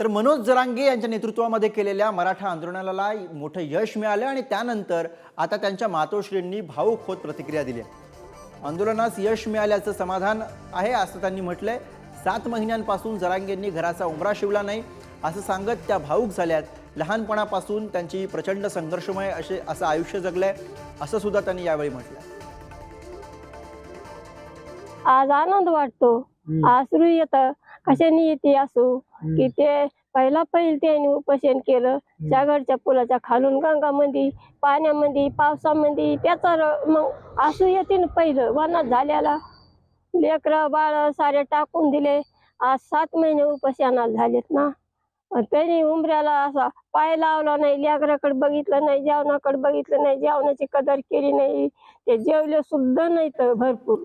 तर मनोज जरांगे यांच्या नेतृत्वामध्ये केलेल्या मराठा आंदोलनाला मोठं यश मिळालं आणि त्यानंतर आता त्यांच्या मातोश्रींनी भाऊक होत प्रतिक्रिया दिली. आहे. आंदोलनास यश मिळाल्याचं समाधान आहे असं त्यांनी म्हटलंय. सात महिन्यांपासून जरांगेंनी घराचा उमरा शिवला नाही असं सांगत त्या भाऊक झाल्यात. लहानपणापासून त्यांची प्रचंड संघर्षमय असे असं आयुष्य जगलंय असं सुद्धा त्यांनी यावेळी म्हटलंय. आज आनंद वाटतो. आसरू येत. कशाने येते असो? की ते पहिला पहिल त्यांनी उपोषण केलं जागरच्या पुलाच्या खालून गंगामध्ये पाण्यामध्ये पावसामध्ये त्याचा मग आसू येते ना पहिलं. वनात झाल्याला लेकरं बाळ सारे टाकून दिले. आज सात महिने उपोषणाला झालेत ना. त्यांनी उमऱ्याला असा पाय लावला नाही लेकराकडे बघितलं नाही जेवणाकडे बघितलं नाही जेवणाची कदर केली नाही. ते जेवले सुद्धा नाही तर भरपूर.